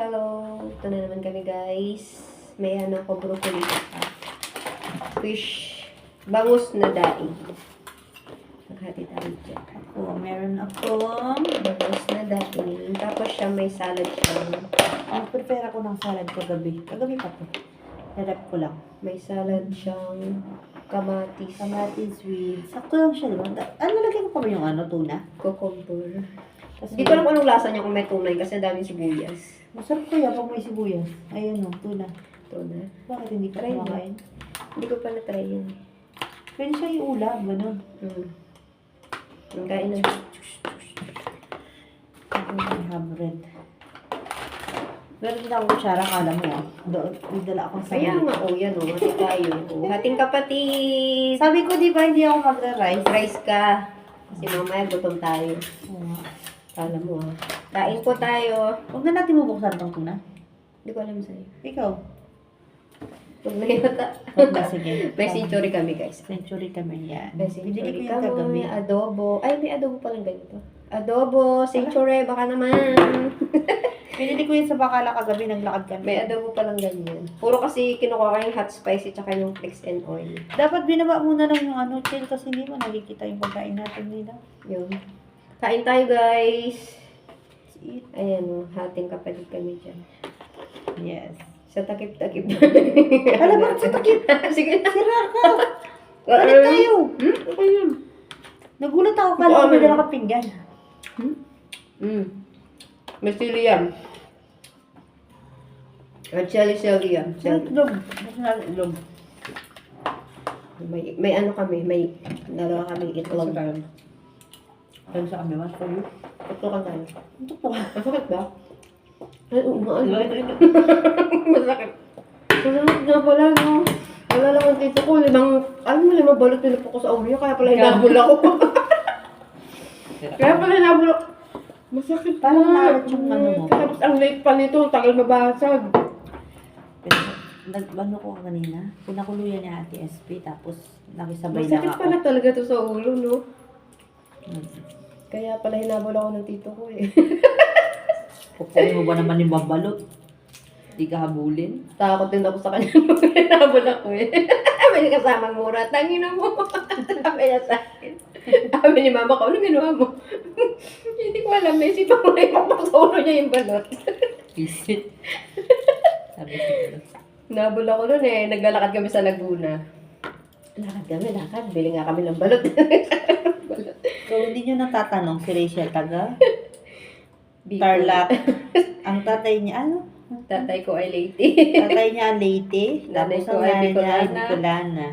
Hello! Ito na naman kami guys. May ano ko broccoli. Fish. Bangus na daing. Naghati tayo dyan. Ako, meron akong... Bangus na daing. Tapos siya may salad siya. Ang prepare ako ng salad kagabi. Kagabi pa to. Narep ko lang. May salad siyang kamatis. Kamatis with... Sakto lang siya, di ba? Da- Ano, nalagyan ko pa ba yung ano, tuna? Cucumber. Kasi, Hindi ko alam kung anong lasa niya kung may tunay kasi daming sibuyas. Masarap ko yan pag may sibuyas. Ayun o, tuna. Tuna. Bakit hindi ka Try mo. kumakain? Hindi ko pa na-try yun. Pwede siya iulam, gano'n. Hmm. Ang kain na. May have bread. Meron din akong kutsara, kala mo ah. Doon, may dala akong Kaya sabi. nga, oh, yan oh. Hati tayo. Oh, hating kapatid. Sabi ko, di ba, hindi ako magra-rice? Rice ka. Kasi mamaya gutom tayo. Oo nga. Kala mo ah. Kain po tayo. Huwag na natin bubuksan tong tuna. Hindi ko alam sa'yo. Ikaw. Huwag na yata. Huwag na, sige. May century kami guys. Century kami yan. May century kami. kagabi. Adobo. Ay, may adobo palang ganito. Adobo, century, baka naman. Binili ko yun sa Bacala kagabi, naglakad kami. may adobo palang ganyan. Puro kasi kinukuha ko yung hot spicy tsaka yung flakes and oil. Dapat binaba muna lang yung ano, chill kasi hindi mo nakikita yung pagkain natin nila. Yun. Kain tayo guys. Ayan o, hating kapatid kami dyan. Yes. Sa takip-takip. Hala, bakit sa takip? Sige. Sira ka! Balik tayo! Hmm? Okay yun. Nagulat ako Oo, ko may dala ka pinggan. Hmm. May sili yan. At yan. Sili. itlog. Mas na itlog. May, may ano kami, may dalawa kami itlog. Kaya sa kami, mas for you. Ito ka tayo. Ito po. Masakit ba? Ay, oo nga. ano. Masakit. Masakit nga pala, no? Wala lang ang tito ko. Limang, alam mo, limang balot nila po ko sa ulo niya. Kaya pala hinabol ako. kaya pala hinabol ako. Masakit Parang na. nalat yung ano mo. Tapos ang late pa nito, ang tagal mabasag. Pero, Nagbano ko kanina. Pinakuluyan ni Ate SP, tapos nakisabay lang Masakit ako. pala talaga to sa ulo, no? Hmm. Kaya pala hinabol ako ng tito ko eh. Kukunin mo ba naman yung babalot? Hindi ka habulin? Takot din ako sa kanya nung hinabol ako eh. May kasamang mura, tangina mo. Sabi niya sa akin. Sabi ni mama ko, ano ginawa mo? Hindi ko alam, may isipan mo na yung sa ulo niya yung balot. Visit. Sabi ko. Nabol ako nun eh, naglalakad kami sa Laguna. Lakad kami, lakad. Bili nga kami ng balot. So, hindi nyo natatanong si Rachel taga Bicol. Tarlac. Ang tatay niya, ano? Tatay ko ay lady. Tatay niya Leyte. Nanay Tapos ko ang ay nanay niya Bicolana. Bicolana.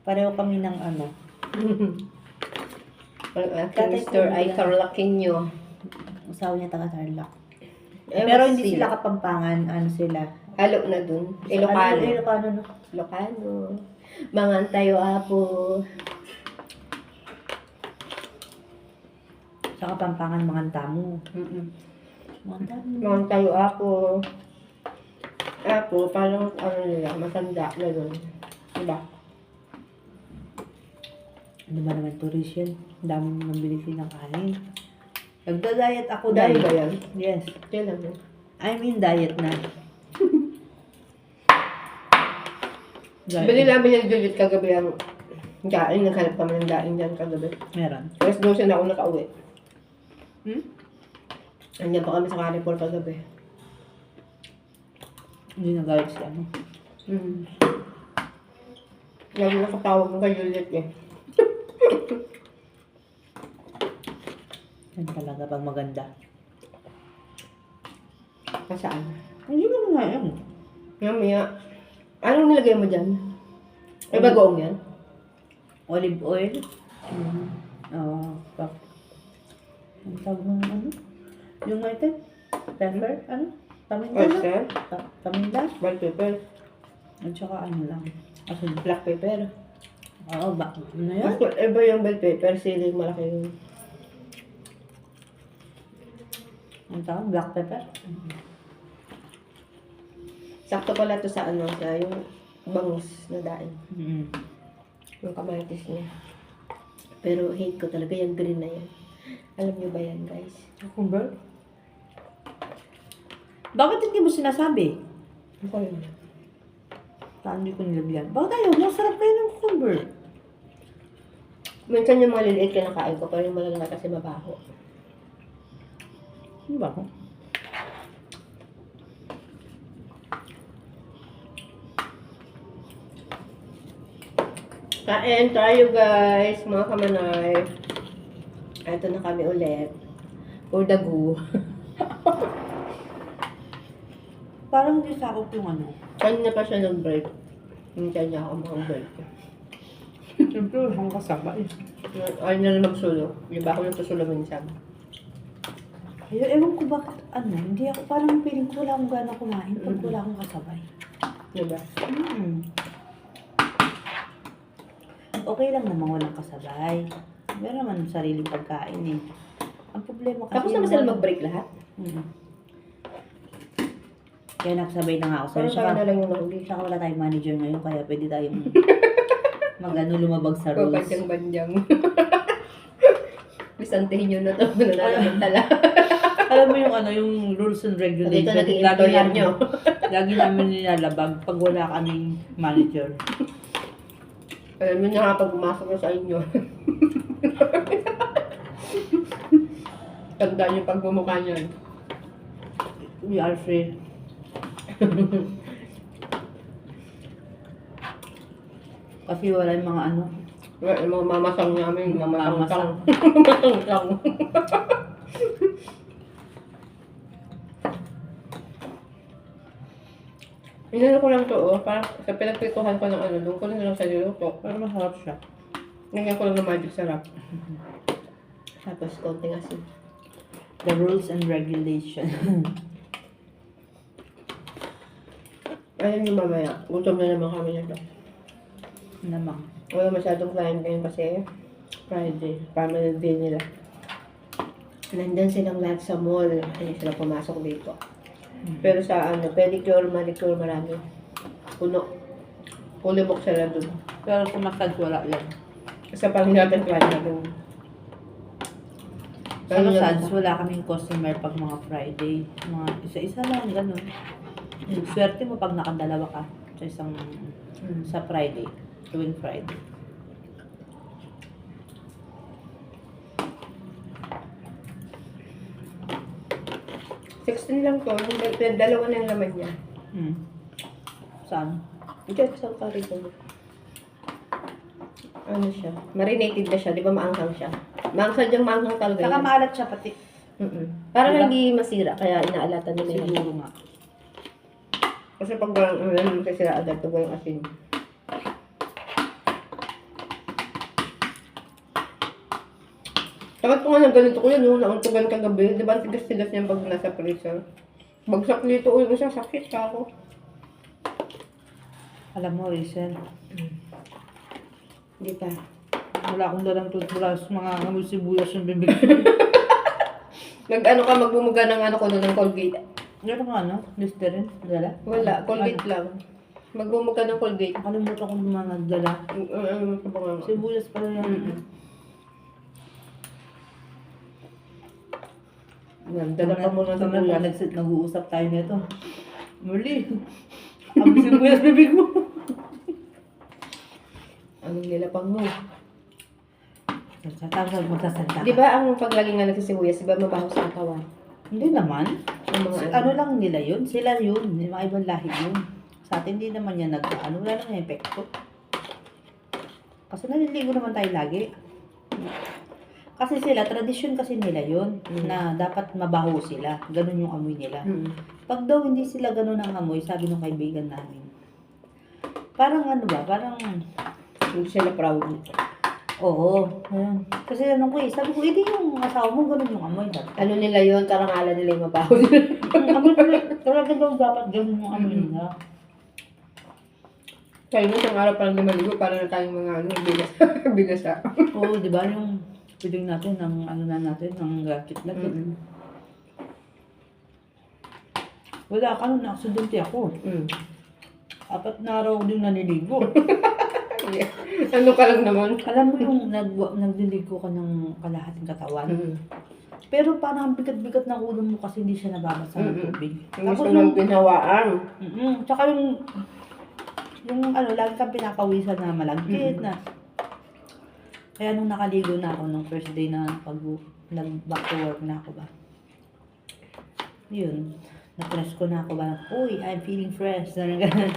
Pareho kami ng ano. Ang aking Mr. ay nila. Tarlaqueño. Asawa niya taga Tarlac. Eh, Pero hindi sila kapampangan. Ano sila? Halo na dun. Ilocano. Ano, Ilocano, no? Ilocano. Mga tayo apo. Sa kapampangan, mga tamo. Mm-mm. Mga tamo. Mga tayo apo. Apo, parang ano nila, matanda na dun. Diba? Ano ba naman to, Rachel? Ang dami mo nang bilisin ng kanin. Nagda-diet ako Dahil ba yan? Yes. Kailan mo? I mean diet na. Diet. Bili namin yung Juliet kagabi ang daing. Naghanap kami ng daing dyan kagabi. Meron. Alas 12 na ako nakauwi. Hmm? Andiyan pa kami sa Carrefour kagabi. Hindi na galit siya, no? Mm. Lagi nakatawag mo kay Juliet eh. Yan talaga pag maganda. Kasaan? Hindi mo nga yan. Mamaya. Anong nilagay mo dyan? Ay, bagoong yan? Olive oil. Mm. Oo. pap. Ang tawag ng ano? Yung ito? Pepper? Ano? Paminta na? Oyster? Pa- paminta? Black pepper? At saka ano lang. Asin. Black pepper? Oo, ba? Ano yan? Mas iba yung bell pepper, siling malaki yung... Ang tawag? Black pepper? Sakto pala to sa ano, sa yung bangus na daing. Mm. Yung kamatis niya. Pero hate ko talaga yung green na yan. Alam niyo ba yan, guys? Cucumber? Bakit hindi mo sinasabi? Okay. Saan hindi ko nilagyan? Bakit ayaw mo? Sarap kayo ng cucumber. Minsan yung mga liliit kinakain ko, pero yung malalaki kasi mabaho. Ano ba ako? Kain tayo guys, mga kamanay. Ito na kami ulit. For the. Parang hindi sakop yung ano. Kanina pa siya nag-break. Hintay niya ako makang-break. Siyempre, ang kasabay. Ay na lang magsulo. Di ba ako nagsusulo minsan? Ay, ewan ko bakit, ano, hindi ako, parang feeling ko wala akong gana kumain pag wala akong kasabay. Di ba? Hmm. Okay lang naman walang kasabay. Meron naman sariling pagkain eh. Ang problema kasi... Tapos naman sila mag-break lahat. Hmm. Kaya nagsabay na nga ako Pero tayo na lang yung nahuli. saka wala tayong manager ngayon, kaya pwede tayong mag-ano, lumabag sa rules. bandyang-bandyang. Bisantihin nyo na to. Nananamantala. Alam mo yung ano, yung rules and Dito regulations. naging lagi namin, nyo. lagi namin nilalabag pag wala kaming manager. Alam mo na nga pag pumasok na sa inyo. Tandaan nyo pag bumukha niyan. We are free. Kasi wala yung mga ano. Wala, Yung mga mamasang namin, mamasang Mamasang. Inano ko lang to, oh. Parang sa pinagpituhan ko ng ano, doon ko lang lang sa niluto. Pero masarap siya. Ngayon ko lang ng magic sarap. Tapos konting asin. The rules and regulation. Ayun yung mamaya. Gutom na naman kami nito. Namang. Wala masyadong client ngayon kasi Friday. Family day nila. Nandun silang lahat sa mall. Hindi sila pumasok dito. Pero sa ano, pedicure, manicure, marami. Puno. Book sila dun. Pero kung massage, wala yan. Kasi parang natin client na dun. Sa massage, wala kaming customer pag mga Friday. Mga isa-isa lang, ganun. Swerte mo pag nakadalawa ka sa isang Hmm. sa Friday. Tuwing Friday. Sixteen lang to. Yung dal- Dalawa na yung laman niya. Hmm. Saan? Diyan sa karito. Ano siya? Marinated na siya. Di ba maanghang siya? Maanghang diyang maanghang talaga Saka yan. maalat siya pati. Mm-mm. Para Diba? hindi masira. Kaya inaalatan nila yan. Siguro nga. Kasi pag walang ano yan, masisira agad pag walang asin. Dapat ko nga ng ganito ko yun, nung nauntugan kagabi, di ba ang tigas-tigas niyan pag nasa freezer? Bagsak dito, uy, isa sakit ka ako. Alam mo, Rachel, Hindi pa. Wala akong dalang toothbrush, mga amoy sibuyas yung bibig. Nag-ano ka, magbumuga ng ano ko ng Colgate. Meron nga, ano? Listerine? Dala? Wala, Colgate lang. Magbumuga ng Colgate. Nakalimutan ko naman nagdala. Ano ano sa mga Sibuyas pala yan. Mm-mm. Nagdala pa muna sa pag nagsit, nag-uusap tayo nito. Muli. Ang sibuyas bibig mo. Anong nilapang mo? Tapos magsasalita Di ka. ba ang paglagi nga nagsisibuyas, di ba mabaho sa katawan? Hindi naman. Ang mga ano. ano lang nila yun? Sila yun. Yung mga ibang lahi yun. Sa atin hindi naman yan nag ano, wala nang epekto. Kasi naliligo naman tayo lagi. Kasi sila, tradisyon kasi nila yun, Mm. na dapat mabaho sila. Ganun yung amoy nila. Mm. Pag daw hindi sila ganun ang amoy, sabi ng kaibigan namin, parang ano ba, parang, Hindi sila proud. Oo, ayun. Kasi ano ko eh, sabi ko, hindi yung asawa mo, ganun yung amoy. Dapat. Ano nila yun, karangalan nila yung mabaho. Ang amoy ko, talaga daw dapat ganun yung amoy nila. Kaya mo isang araw parang lumaligo, parang na tayong mga ano, bigas. bigasa. Oo, di ba yung piling natin, ng ano na natin, ng gadget natin. Mm. Wala ka nung na-aksidente ako. Mm. Apat na araw din naniligo. ano ka lang naman. Alam mo yung nag, nagdiligo ka ng kalahating katawan? Mm. Pero parang ang bigat-bigat ng ulo mo kasi hindi siya nababasa ng Mm-mm. tubig. Yung Tapos gusto yung, ng ginhawaan. mm tsaka yung, yung ano, lagi kang pinapawisan na malagkit Mm-mm. na. Kaya nung nakaligo na ako nung first day na pag nag back to work na ako ba. Yun. Na-press ko na ako ba, uy, I'm feeling fresh. Na ganun.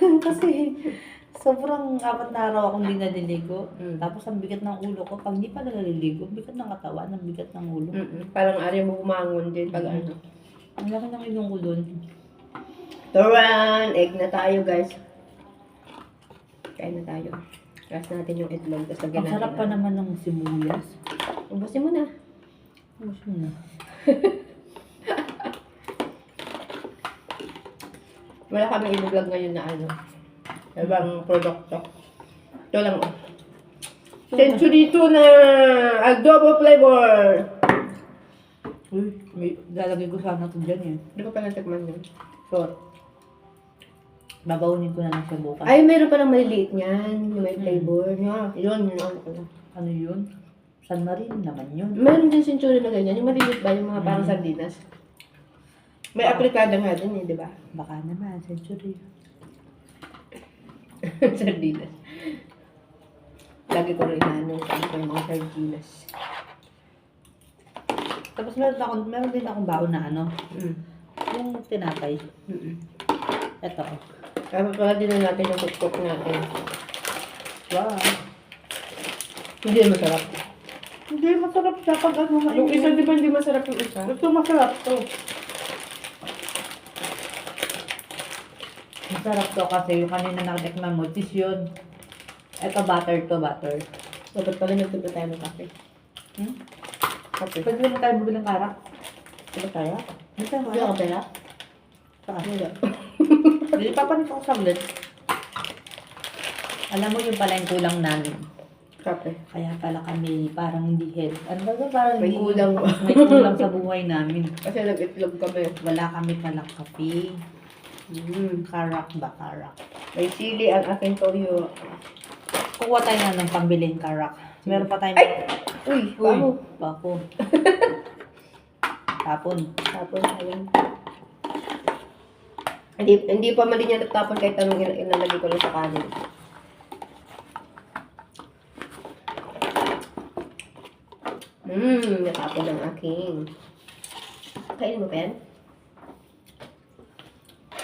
Kasi sobrang apat na araw akong hindi naliligo. Mm. Tapos ang bigat ng ulo ko, pag hindi pa naliligo, bigat ng katawan, ang bigat ng ulo. Mm-mm. Parang ari mo bumangon din pag Mm. ano. Ang laki ng ilong ko doon. Turan! Egg na tayo, guys. Kain na tayo. Gas natin yung itlog. Tapos lagyan Ang natin. sarap pa ng- naman ng sibuyas. Ubusin mo na. Gusto mo na. Wala kami i-vlog ngayon na ano. Ibang produkto. Ito lang oh. Century na adobo flavor. Uy, may, lalagay ko sana ito dyan eh. Hindi ko pa natikman yun. Short. Babawunin ko na lang sa bukas. Ay, meron pa lang maliliit niyan. Yung may flavor. Yeah, yun, yun. Ano ko lang. Ano yun? San Marino naman yun. Meron din century na ganyan. Yung maliliit ba? Yung mga parang Mm. sardinas. May aplikada nga din eh, di ba? Baka naman, century. sardinas. Lagi ko rin ano, yung mga sardinas. Tapos meron, ako, meron din akong baon na ano, Mm. yung tinapay. Mm-mm. Ito. oh. Kaya pala din na natin yung cook natin. Wow. Hindi masarap. Hindi, masarap siya pag ano. Yung isa, di ba hindi masarap yung isa? Ito masarap to. Masarap to kasi yung kanina nakatikman mo, tis yun. Ito butter to, butter. Dapat pala nagtimpla tayo ng kape. Hmm? Kape. Pwede naman tayo bumili ng karak. Diba tayo? Hindi tayo Hindi ako karak. pera. Saka. Hindi. Hindi, papanik ako saglit. Alam mo yung pala yung kulang namin. Kape. Kaya pala kami parang hindi head. Ano ba ba? Parang May kulang. may kulang sa buhay namin. Kasi nag-itlog kami. Wala kami palang kape. Mm. Karak ba karak? May chili ang aking toyo. Kuha tayo na ng pambiling karak. Meron pa tayong... Ay! Uy, Uy, paano? bako. Tapon. Tapon, ayun. Hindi, hindi pa mali niya natapon kahit tanong ina- inalagay ko lang sa kanin. Mmm, natapon ang aking. Kainin mo, Pen?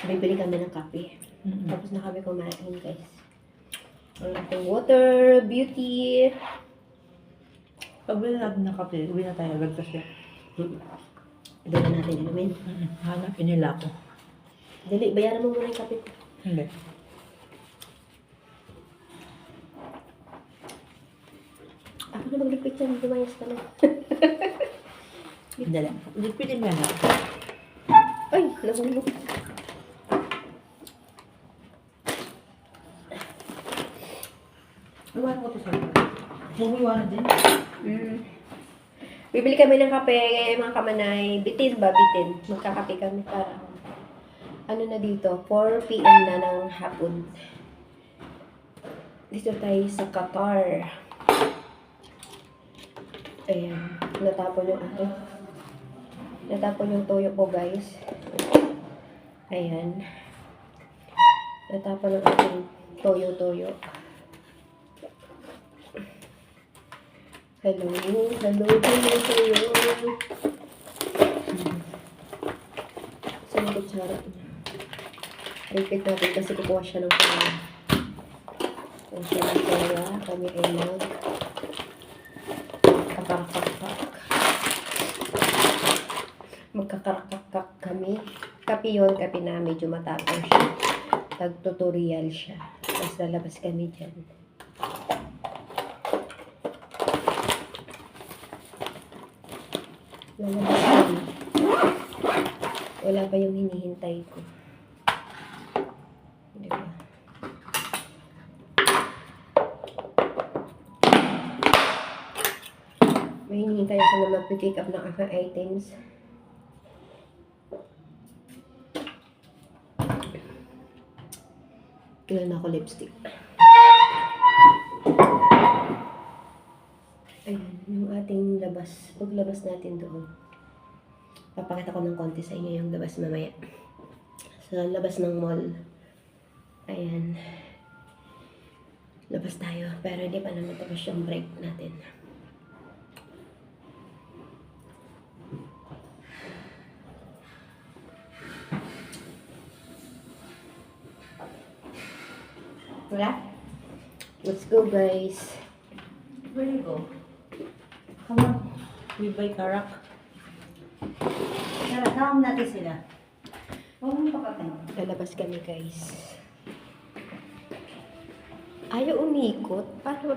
Bibili kami ng kape. Mm-mm. Tapos na kami kumain, guys. Ang ating water, beauty. Pabili natin ng kape. Uwi na tayo agad kasi. Hindi na natin inumin. Mm-mm. Hanapin nila ako. Dali, bayaran mo muna yung kape ko. Hindi. Ako na mag-repeat yan, dumayas ka na. Hindi lang. Lipitin mo yan lang. Ay, nahulog. Iwanan ko to sa'yo. Mo iwanan din. Mm. Bibili kami ng kape, mga kamanay. Bitin ba? Bitin. Magkakape kami para ano na dito, 4 p.m. na ng hapon. Dito tayo sa Qatar. Ayan. Natapon yung ano. Natapon yung toyo ko, guys. Ayan. Natapon yung ating toyo-toyo. Hello, hello, hello, hello. Saan yung kutsara? Repeat natin kasi kukuha siya ng pala. Kukuha siya ng pala. Kami ay mag kakarakakak. Magkakarakakak kami. Kapi yun, kapi na medyo matapang siya. Tag-tutorial siya. Tapos lalabas kami dyan. Wala pa yung hinihintay ko. Di ba? May hinihintay ako na mag-pick up ng aking items. Kailan ako lipstick. Ayan, yung ating labas. Paglabas natin doon. Papakita ko ng konti sa inyo yung labas mamaya. Sa labas ng mall. Ayan. Labas tayo. Pero hindi pa naman tapos yung break natin. Wala? Let's go guys. Where you go? Come on. We buy karak. Tara, tawag natin sila. Huwag mo pakatay. Lalabas kami guys. Ayaw umikot. Paano ba